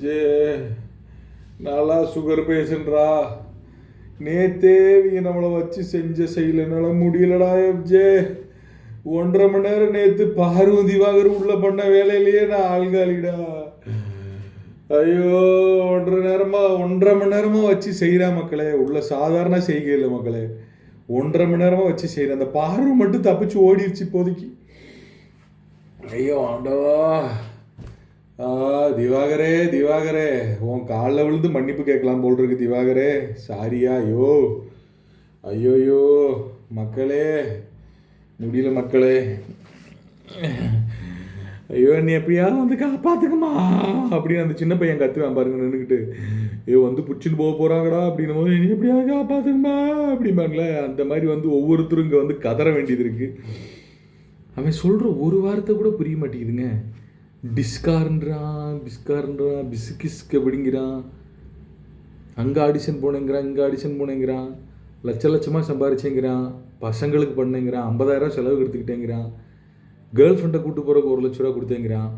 J நல்லா sugar பேஷண்ட்ரா நேத்தே இவங்க நம்மளை வச்சு செஞ்ச செய்யலனால முடியலடா எப்ஜே ஒன்றரை மணி நேரம் நேத்து பார்வதி வாகர் உள்ள பண்ண வேலையிலேயே நான் ஆள்காலிடா ஐயோ ஒன்றரை நேரமா ஒன்றரை மணி நேரமா வச்சு செய்கிறா மக்களே உள்ள சாதாரண செய்கையில் மக்களே. ஒன்றரை மணி நேரமாக வச்சு செய்கிறேன் அந்த பார்வை மட்டும் தப்பிச்சு ஓடிடுச்சு இப்போதைக்கு. ஐயோ ஆண்டவா. ஆ திவாகரே திவாகரே. உன் காலில் விழுந்து மன்னிப்பு கேட்கலாம் போல் இருக்கு திவாகரே. சாரியா ஐயோ. ஐயோயோ மக்களே முடியல மக்களே. ஐயோ நீ எப்படியாவது வந்து காப்பாற்றுக்குமா அப்படின்னு அந்த சின்ன பையன் கத்துவான் பாருங்க நின்றுக்கிட்டு ஐயோ வந்து பிடிச்சின்னு போக போகிறாங்கடா அப்படின்னும் போது நீ எப்படியாவது காப்பாற்றுக்குமா அப்படிம்பாங்களே அந்த மாதிரி வந்து ஒவ்வொருத்தரும் இங்கே வந்து கதற வேண்டியது இருக்குது அவன் சொல்கிற ஒரு வார்த்தை கூட புரிய மாட்டேங்குதுங்க. டிஸ்கார்ன்றான் பிஸ்கார்ன்றான் பிஸ்கிஸ்க் அப்படிங்கிறான் அங்கே ஆடிஷன் போனேங்கிறான் இங்கே ஆடிஷன் போனேங்கிறான். லட்ச லட்சமாக சம்பாரிச்சேங்கிறான். பசங்களுக்கு பண்ணேங்கிறான். ஐம்பதாயிரம் செலவு எடுத்துக்கிட்டேங்கிறான் கேர்ள் ஃப்ரெண்டை கூட்டு போகிறக்கு ஒரு லட்ச ரூபா கொடுத்தேங்கிறான்.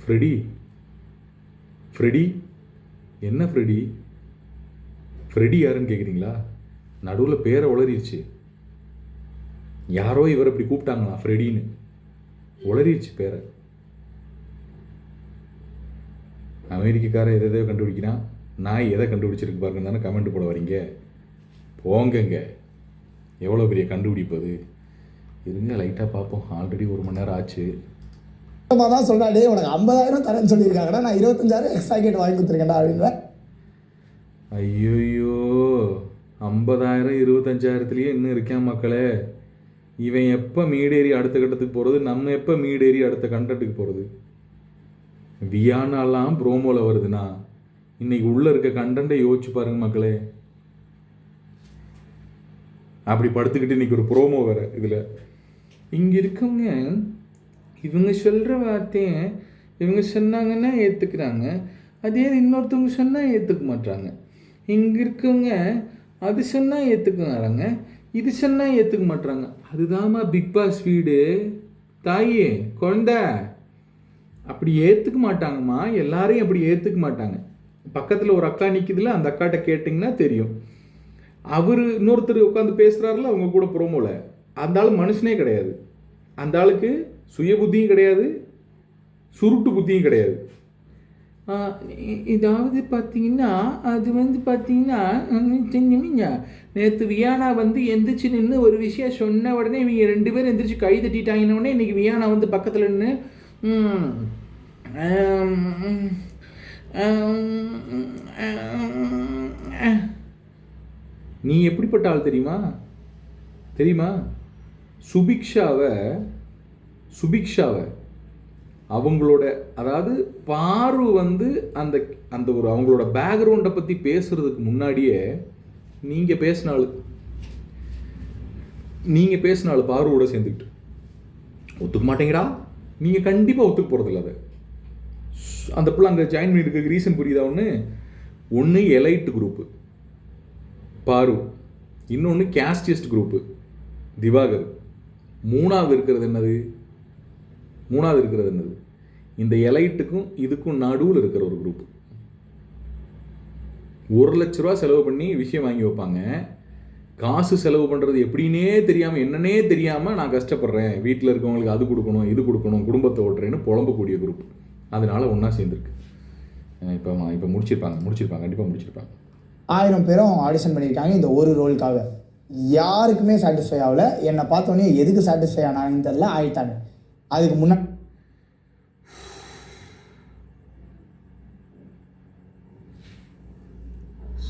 ஃப்ரெடி. ஃப்ரெடி? என்ன ஃப்ரெடி? ஃப்ரெடி யாருன்னு கேட்குறீங்களா நடுவில் பேரை உளறிடுச்சு. யாரோ இவர் இப்படி கூப்பிட்டாங்களா ஃப்ரெடின்னு. உளறிடுச்சு பேரை. அமெரிக்கக்காரன் எதை எதையோ கண்டுபிடிக்கிறான். நான் எதை கண்டுபிடிச்சிருக்கு பாருங்க தானே கமெண்ட் போட வரீங்க. போங்கங்க. எவ்வளோ பெரிய கண்டுபிடிப்பு அது இருங்க லைட்டாக பார்ப்போம். ஆல்ரெடி ஒரு மணி நேரம் ஆச்சு. அம்மா தான் சொல்றா டேய் உனக்கு ஐம்பதாயிரம் தரேன்னு சொல்லியிருக்காங்கடா. நான் இருபத்தஞ்சாயிரம் எக்ஸ்ட்ரா கேட் வாங்கி கொடுத்துருக்கேன்டா அப்படின்னு ஐயோயோ ஐம்பதாயிரம் இருபத்தஞ்சாயிரத்துலேயே இன்னும் இருக்கேன் மக்களே. இவன் எப்போ மீடேறி அடுத்த கட்டத்துக்கு போகிறது நம்ம எப்போ மீடேறி அடுத்த கண்டத்துக்கு போகிறது வியானாலாம் ப்ரோமோவில் வருதுண்ணா. இன்னைக்கு உள்ளே இருக்க கண்டென்ட்டை யோசிச்சு பாருங்க மக்களே. அப்படி படுத்துக்கிட்டு இன்றைக்கி ஒரு ப்ரோமோ வேறு இதில். இங்கே இருக்கவங்க இவங்க சொல்கிற வார்த்தையை இவங்க சொன்னாங்கன்னா ஏற்றுக்கிறாங்க அதே இன்னொருத்தவங்க சொன்னால் ஏற்றுக்க மாட்டாங்க இங்கே இருக்கவங்க அது சொன்னால் ஏற்றுக்குறாங்க இது சொன்னால் ஏற்றுக்க மாட்றாங்க. அதுதாம்மா பிக் பாஸ் வீடு. தாயே குழந்த அப்படி ஏற்றுக்க மாட்டாங்கம்மா. எல்லாரையும் அப்படி ஏற்றுக்க மாட்டாங்க. பக்கத்தில் ஒரு அக்கா நிற்கிதுல அந்த அக்காட்ட கேட்டிங்கன்னா தெரியும். அவர் இன்னொருத்தர் உட்காந்து பேசுகிறாருல அவங்க கூட ப்ரோமோவில் அந்த ஆள் மனுஷனே கிடையாது. அந்த ஆளுக்கு சுய புத்தியும் கிடையாது சுருட்டு புத்தியும் கிடையாது. இதாவது பார்த்தீங்கன்னா அது வந்து பார்த்தீங்கன்னா நேற்று வியானா வந்து எந்திரிச்சு நின்று ஒரு விஷயம் சொன்ன உடனே இவங்க ரெண்டு பேரும் எந்திரிச்சு கை தட்டிட்டாங்கன்ன உடனே இன்றைக்கி வியானா வந்து பக்கத்தில் நின்று ம், ஆம், நீ எப்படிப்பட்ட ஆள் தெரியுமா? தெரியுமா? சுபிக்ஷாவை சுபிக்ஷாவை அவங்களோட அதாவது பாரு வந்து அந்த அந்த ஒரு அவங்களோட பேக்ரவுண்டை பற்றி பேசுகிறதுக்கு முன்னாடியே நீங்கள் பேசினாள் நீங்கள் பேசினாள் பாருவோட சேர்ந்துக்கிட்டு. ஒத்துக்க மாட்டேங்கிறா? நீங்கள் கண்டிப்பாக ஒத்துக்க போகிறதில்ல அதை. அந்த பிள்ளை அங்கே ஜாயின் பண்ணியிருக்க ரீசன் புரியுதா ஒன்று ஒன்று எலைட் குரூப்பு பாரு. இன்னொன்று கேஸ்டியஸ்ட் குரூப்பு திவாகர். மூணாவது இருக்கிறது என்னது? மூணாவது இருக்கிறது என்னது? இந்த எலைட்டுக்கும் இதுக்கும் நடுவில் இருக்கிற ஒரு குரூப் ஒரு லட்ச ரூபா செலவு பண்ணி விஷயம் வாங்கி வைப்பாங்க. காசு செலவு பண்ணுறது எப்படின்னே தெரியாமல் என்னன்னே தெரியாமல் நான் கஷ்டப்படுறேன். வீட்டில் இருக்கவங்களுக்கு அது கொடுக்கணும் இது கொடுக்கணும் குடும்பத்தை ஓட்டுறேன்னு புலம்பக்கூடிய குரூப் அதனால ஒன்றா சேர்ந்துருக்கு. இப்போ இப்போ முடிச்சிருப்பாங்க முடிச்சிருப்பாங்க கண்டிப்பாக முடிச்சிருப்பாங்க. ஆயிரம் பேரும் ஆடிஷன் பண்ணியிருக்காங்க இந்த ஒரு ரோலுக்காக யாருக்குமே சாட்டிஸ்ஃபை ஆகல. என்னை பார்த்தோன்னே எதுக்கு சாட்டிஸ்ஃபை ஆனாங்கன்னு தெரில ஆயிட்டாங்க. அதுக்கு முன்னாடி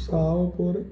சாவ போகிறேன்